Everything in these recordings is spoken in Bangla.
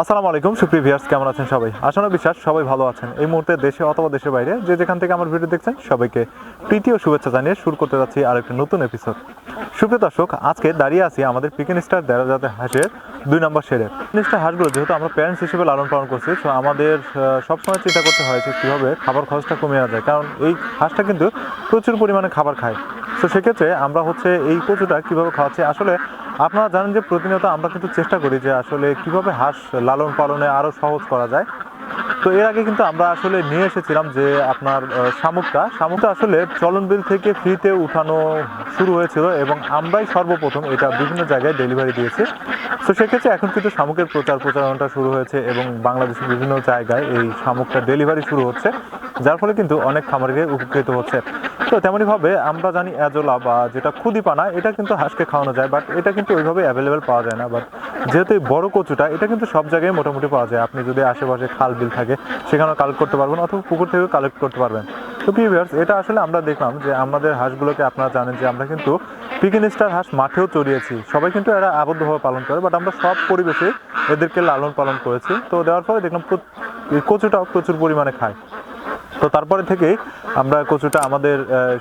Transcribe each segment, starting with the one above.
আসসালামু আলাইকুম, সুপ্রিয় ভিউয়ার্স, কেমন আছেন সবাই? আশানা বিশ্বাস, সবাই ভালো আছেন। এই মুহূর্তে দেশে অথবা দেশের বাইরে যে যেখান থেকে আমার ভিডিও দেখছেন, সবাইকে প্রীতি ও শুভেচ্ছা জানিয়ে শুরু করতে যাচ্ছি আরেকটি নতুন এপিসোড সুপ্রিয় দর্শক, আজকে দাঁড়িয়ে আছি আমাদের পিকেন স্টার দেড় জাতের হাঁসের দুই নম্বর শেডে। স্টার হাঁসগুলো যেহেতু আমরা প্যারেন্টস হিসেবে লালন পালন করছি তো আমাদের সবসময় চিন্তা করতে হয় যে কীভাবে খাবার খরচটা কমে আনা যায় কারণ এই হাঁসটা কিন্তু প্রচুর পরিমাণে খাবার খায়। তো সেক্ষেত্রে আমরা হচ্ছে এই কচুটা কীভাবে খাওয়াচ্ছি? আসলে আপনারা জানেন যে প্রতিনিয়ত আমরা কিন্তু চেষ্টা করি যে আসলে কীভাবে হাঁস লালন পালনে আরও সহজ করা যায়। তো এর আগে কিন্তু আমরা আসলে নিয়ে এসেছিলাম যে আপনার শামুকটা। শামুকটা আসলে চলন বিল থেকে ফ্রিতে উঠানো শুরু হয়েছিল এবং আমরাই সর্বপ্রথম এটা বিভিন্ন জায়গায় ডেলিভারি দিয়েছি। তো সেক্ষেত্রে এখন কিন্তু শামুকের প্রচার প্রচারণাটা শুরু হয়েছে এবং বাংলাদেশের বিভিন্ন জায়গায় এই শামুকটা ডেলিভারি শুরু হচ্ছে, যার ফলে কিন্তু অনেক খামারিকে উপকৃত হচ্ছে। তো তেমনইভাবে আমরা জানি অ্যাজোলা বা যেটা খুদিপানা এটা কিন্তু হাঁসকে খাওয়ানো যায় বাট এটা কিন্তু ওইভাবে অ্যাভেলেবেল পাওয়া যায় না। বাট যেহেতু এই বড় কচুটা, এটা কিন্তু সব জায়গায় মোটামুটি পাওয়া যায়। আপনি যদি আশেপাশে খাল বিল থাকে, সেখানেও কালেক্ট করতে পারবেন অথবা পুকুর থেকেও কালেক্ট করতে পারবেন। তো ভিউয়ার্স এটা আসলে আমরা দেখলাম যে আমাদের হাঁসগুলোকে আপনারা জানেন যে আমরা কিন্তু পিকিন স্টার হাঁস মাঠেও চড়িয়েছি। সবাই কিন্তু এরা আবদ্ধভাবে পালন করে বাট আমরা সব পরিবেশে এদেরকে লালন পালন করেছি। তো দেওয়ার পরে দেখলাম কচুটাও প্রচুর পরিমাণে খায়। তো তারপরে থেকেই আমরা কচুটা আমাদের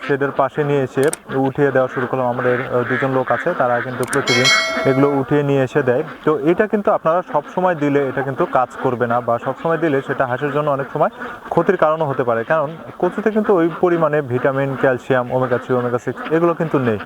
শেডের পাশে নিয়ে এসে উঠিয়ে দেওয়া শুরু করলাম। আমাদের দুজন লোক আছে, তারা কিন্তু প্রতিদিন এগুলো উঠিয়ে নিয়ে এসে দেয়। তো এটা কিন্তু আপনারা সব সময় দিলে এটা কিন্তু কাজ করবে না বা সব সময় দিলে সেটা হাঁসের জন্য অনেক সময় ক্ষতির কারণও হতে পারে। কারণ কচুতে কিন্তু ওই পরিমাণে vitamin, calcium, omega three, omega six এগুলো কিন্তু নেই।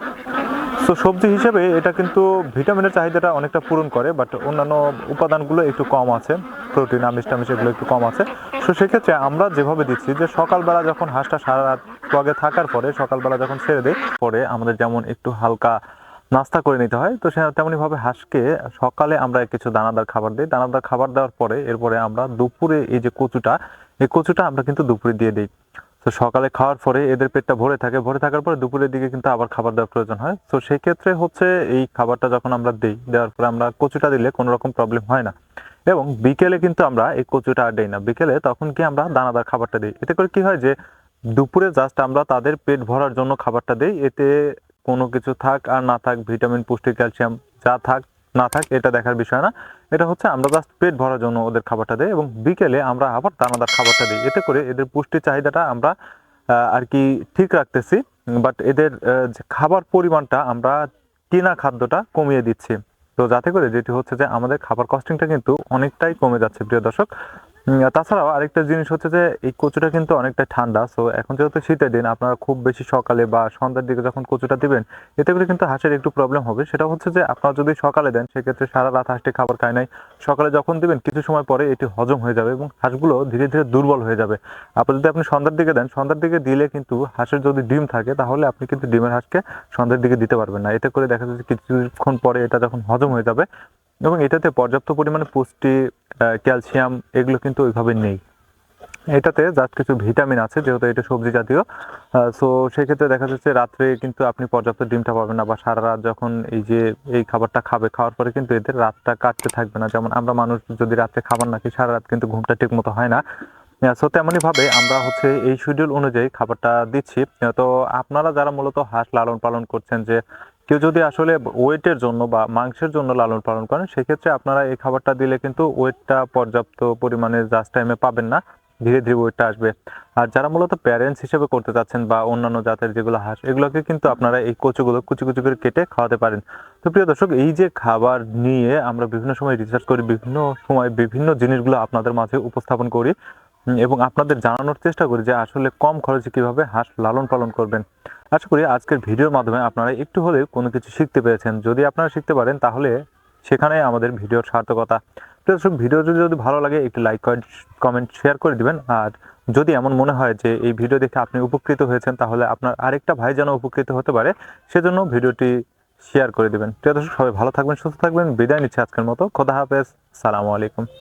তো সবজি হিসেবে এটা কিন্তু ভিটামিনের চাহিদাটা অনেকটা পূরণ করে বাট অন্যান্য উপাদানগুলো একটু কম আছে, প্রোটিন, আমিষ টামিষ এগুলো একটু কম আছে। তো সেক্ষেত্রে আমরা যেভাবে দিচ্ছি যে সকালবেলা যখন হাঁসটা সারা রাত প্লগে থাকার পরে সকালবেলা যখন ছেড়ে দেয় পরে আমাদের যেমন একটু হালকা নাস্তা করে নিতে হয়, তো সে তেমনইভাবে হাঁসকে সকালে আমরা কিছু দানাদার খাবার দিই। দানাদার খাবার দেওয়ার পরে এরপরে আমরা দুপুরে এই যে কচুটা, এই কচুটা আমরা কিন্তু দুপুরে দিয়ে দিই। তো সকালে খাওয়ার পরে এদের পেটটা ভরে থাকে, ভরে থাকার পরে দুপুরের দিকে কিন্তু আবার খাবার দেওয়ার প্রয়োজন হয়। তো সেই ক্ষেত্রে হচ্ছে এই খাবারটা যখন আমরা দিই, দেওয়ার পরে আমরা কচুটা দিলে কোনো রকম প্রবলেম হয় না। এবং বিকেলে কিন্তু আমরা এই কচুটা আর দিই না। বিকেলে তখন কি আমরা দানাদার খাবারটা দিই। এতে করে কি হয় যে দুপুরে জাস্ট আমরা তাদের পেট ভরার জন্য খাবারটা দিই। এতে কোনো কিছু থাক আর না থাক, ভিটামিন পুষ্টি ক্যালসিয়াম যা থাক না থাক, এটা দেখার বিষয় না। এটা হচ্ছে আমরা জাস্ট পেট ভরার জন্য ওদের খাবারটা দিই এবং বিকেলে আমরা আবার দানাদার খাবারটা দিই। এতে করে এদের পুষ্টি চাহিদাটা আমরা আর কি ঠিক রাখতেছি। বাট এদের যে খাবার পরিমাণটা আমরা কিনা খাদ্যটা কমিয়ে দিচ্ছি। তো যাতে করে যেটি হচ্ছে যে আমাদের খাবার কস্টিংটা কিন্তু অনেকটাই কমে যাচ্ছে, প্রিয় দর্শক। তাছাড়াও আরেকটা জিনিস হচ্ছে যে এই কচুটা কিন্তু অনেকটা ঠান্ডা সো এখন যেহেতু শীতের দিন, আপনারা খুব বেশি সকালে বা সন্ধ্যার দিকে যখন কচুটা দিবেন, এতে করে কিন্তু হাঁসের একটু প্রবলেম হবে। সেটা হচ্ছে যে আপনারা যদি সকালে দেন, সেক্ষেত্রে সারা রাত হাঁসটি খাবার খায় নাই। সকালে যখন দিবেন, কিছু সময় পরে এটি হজম হয়ে যাবে এবং হাঁসগুলো ধীরে ধীরে দুর্বল হয়ে যাবে। আপনি যদি আপনি সন্ধ্যার দিকে দেন, সন্ধ্যার দিকে দিলে কিন্তু হাঁসের যদি ডিম থাকে, তাহলে আপনি কিন্তু ডিমের হাঁসকে সন্ধ্যার দিকে দিতে পারবেন না। এতে করে দেখা যাচ্ছে কিছুক্ষণ পরে এটা যখন হজম হয়ে যাবে এবং এটাতে পর্যাপ্ত পরিমাণে পুষ্টি ক্যালসিয়াম, এগুলো কিন্তু ওইভাবে নেই। এটাতে জাস্ট কিছু ভিটামিন আছে, যেহেতু এটা সবজি জাতীয়। সো সেক্ষেত্রে দেখা যাচ্ছে রাত্রে কিন্তু আপনি পর্যাপ্ত ডিমটা পাবেন না বা সারা রাত যখন এই যে এই খাবারটা খাবে, খাওয়ার পরে কিন্তু এদের রাতটা কাটতে থাকবে না। যেমন আমরা মানুষ যদি রাত্রে খাবার না খাই সারা রাত কিন্তু ঘুমটা ঠিক মতো হয় না। সো তেমনই ভাবে আমরা হচ্ছে এই শিডিউল অনুযায়ী খাবারটা দিচ্ছি। তো আপনারা যারা মূলত হাঁস লালন পালন করছেন যে কেউ যদি আসলে ওয়েটের জন্য বা মাংসের জন্য লালন পালন করেন, সেক্ষেত্রে আপনারা এই খাবারটা দিলে কিন্তু ওয়েটটা পর্যাপ্ত পরিমাণে জাস্ট টাইমে পাবেন না, ধীরে ধীরে ওয়েটটা আসবে। আর যারা মূলত প্যারেন্টস হিসেবে করতে চাচ্ছেন বা অন্যান্য জাতের যেগুলো হাঁস, এগুলোকে কিন্তু আপনারা এই কচুগুলো কুচি কুচি করে কেটে খাওয়াতে পারেন। তো প্রিয় দর্শক, এই যে খাবার নিয়ে আমরা বিভিন্ন সময় রিসার্চ করি, বিভিন্ন সময় বিভিন্ন জিনিসগুলো আপনাদের মাঝে উপস্থাপন করি এবং আপনাদের জানানোর চেষ্টা করি যে আসলে কম খরচে কীভাবে হাঁস লালন পালন করবেন। আশা করি আজকের ভিডিওর মাধ্যমে আপনারা একটু হলেও কোনো কিছু শিখতে পেরেছেন। যদি আপনারা শিখতে পারেন, তাহলে সেখানে আমাদের ভিডিওর সার্থকতা। দর্শক, ভিডিও যদি যদি ভালো লাগে, একটি লাইক কমেন্ট, শেয়ার করে দিবেন। আর যদি এমন মনে হয় যে এই ভিডিও দেখে আপনি উপকৃত হয়েছেন, তাহলে আপনার আরেকটা ভাই যেন উপকৃত হতে পারে, সেজন্য ভিডিওটি শেয়ার করে দিবেন। প্রিয় দর্শক, সবাই ভালো থাকবেন, সুস্থ থাকবেন। বিদায় নিচ্ছে আজকের মতো। খোদা হাফেজ। সালামু আলাইকুম।